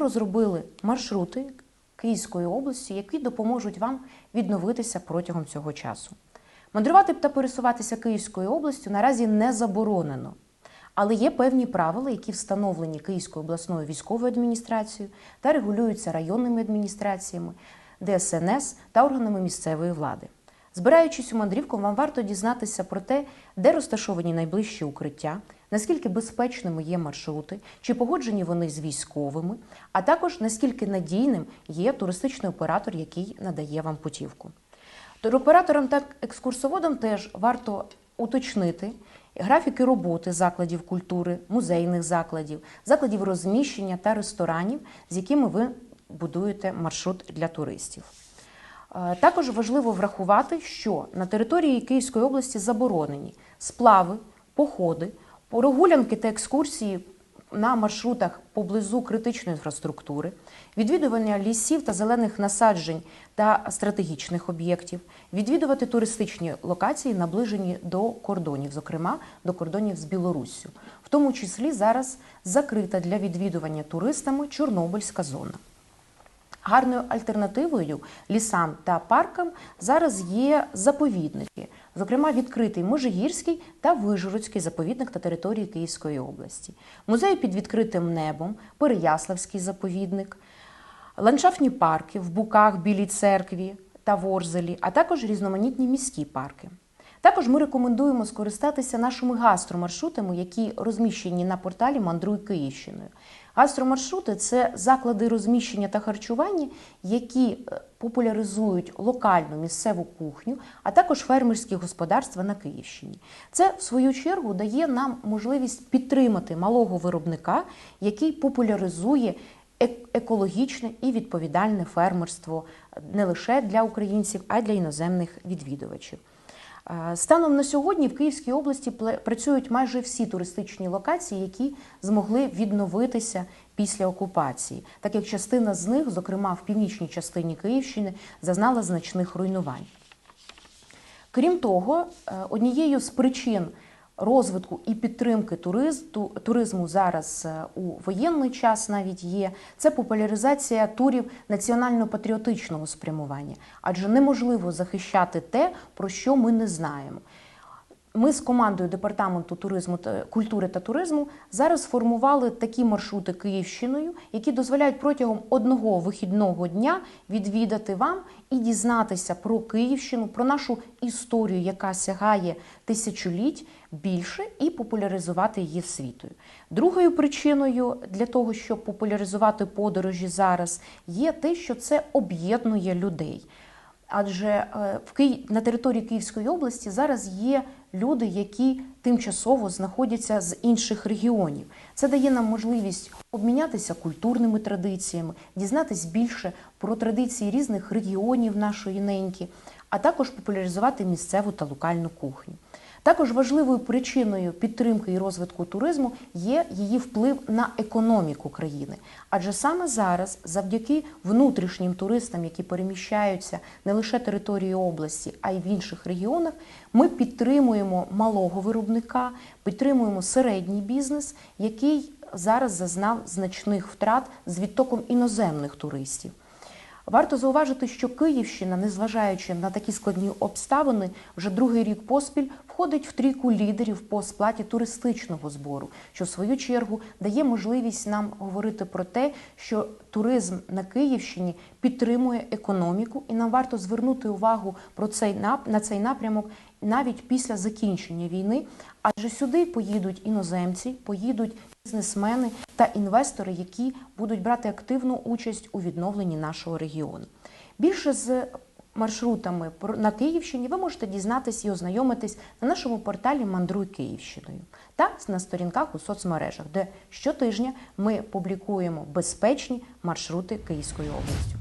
розробили маршрути Київської області, які допоможуть вам відновитися протягом цього часу. Мандрувати та пересуватися Київською областю наразі не заборонено. Але є певні правила, які встановлені Київською обласною військовою адміністрацією та регулюються районними адміністраціями, ДСНС та органами місцевої влади. Збираючись у мандрівку, вам варто дізнатися про те, де розташовані найближчі укриття, наскільки безпечними є маршрути, чи погоджені вони з військовими, а також наскільки надійним є туристичний оператор, який надає вам путівку. Туроператорам та екскурсоводам теж варто уточнити графіки роботи закладів культури, музейних закладів, закладів розміщення та ресторанів, з якими ви будуєте маршрут для туристів. Е, Також важливо врахувати, що на території Київської області заборонені сплави, походи, прогулянки та екскурсії на маршрутах поблизу критичної інфраструктури, відвідування лісів та зелених насаджень та стратегічних об'єктів, відвідувати туристичні локації, наближені до кордонів, зокрема до кордонів з Білоруссю, в тому числі зараз закрита для відвідування туристами Чорнобильська зона. Гарною альтернативою лісам та паркам зараз є заповідники, зокрема відкритий Межигірський та Вижгородський заповідник на території Київської області, музей під відкритим небом, Переяславський заповідник, ландшафтні парки в Буках, Білій церкві та Ворзелі, а також різноманітні міські парки. Також ми рекомендуємо скористатися нашими гастромаршрутами, які розміщені на порталі Мандруй Київщиною. Гастромаршрути це заклади розміщення та харчування, які е, популяризують локальну місцеву кухню, а також фермерські господарства на Київщині. Це, в свою чергу, дає нам можливість підтримати малого виробника, який популяризує е- екологічне і відповідальне фермерство не лише для українців, а й для іноземних відвідувачів. Е, Станом на сьогодні в Київській області працюють майже всі туристичні локації, які змогли відновитися після окупації, так як частина з них, зокрема в північній частині Київщини, зазнала значних руйнувань. Крім того, е, однією з причин розвитку і підтримки туризму, зараз е, у воєнний час навіть є це популяризація турів національно-патріотичного спрямування, адже неможливо захищати те, про що ми не знаємо. Ми з командою департаменту туризму та культури та туризму зараз сформували такі маршрути Київщиною, які дозволяють протягом одного вихідного дня відвідати вам і дізнатися про Київщину, про нашу історію, яка сягає тисячоліть більше, і популяризувати її світою. Другою причиною для того, щоб популяризувати подорожі зараз, є те, що це об'єднує людей. Адже е, в Киї... на території Київської області зараз є люди, які тимчасово знаходяться з інших регіонів. Це дає нам можливість обмінятися культурними традиціями, дізнатись більше про традиції різних регіонів нашої неньки, а також популяризувати місцеву та локальну кухню. Також важливою причиною підтримки і розвитку туризму є її вплив на економіку країни. Адже саме зараз, завдяки внутрішнім туристам, які переміщаються не лише територією області, а й в інших регіонах, ми підтримуємо малого виробника, підтримуємо середній бізнес, який зараз зазнав значних втрат з відтоком іноземних туристів. Варто зауважити, що Київщина, незважаючи на такі складні обставини, вже другий рік поспіль входить в трійку лідерів по сплаті туристичного збору, що в свою чергу дає можливість нам говорити про те, що туризм на Київщині підтримує економіку, і нам варто звернути увагу про цей на цей напрямок навіть після закінчення війни, адже сюди поїдуть іноземці, поїдуть бізнесмени та інвестори, які будуть брати активну участь у відновленні нашого регіону. Більше з маршрутами на Київщині ви можете дізнатись і ознайомитись на нашому порталі Мандруй Київщиною та на сторінках у соцмережах, де щотижня ми публікуємо безпечні маршрути Київською областю.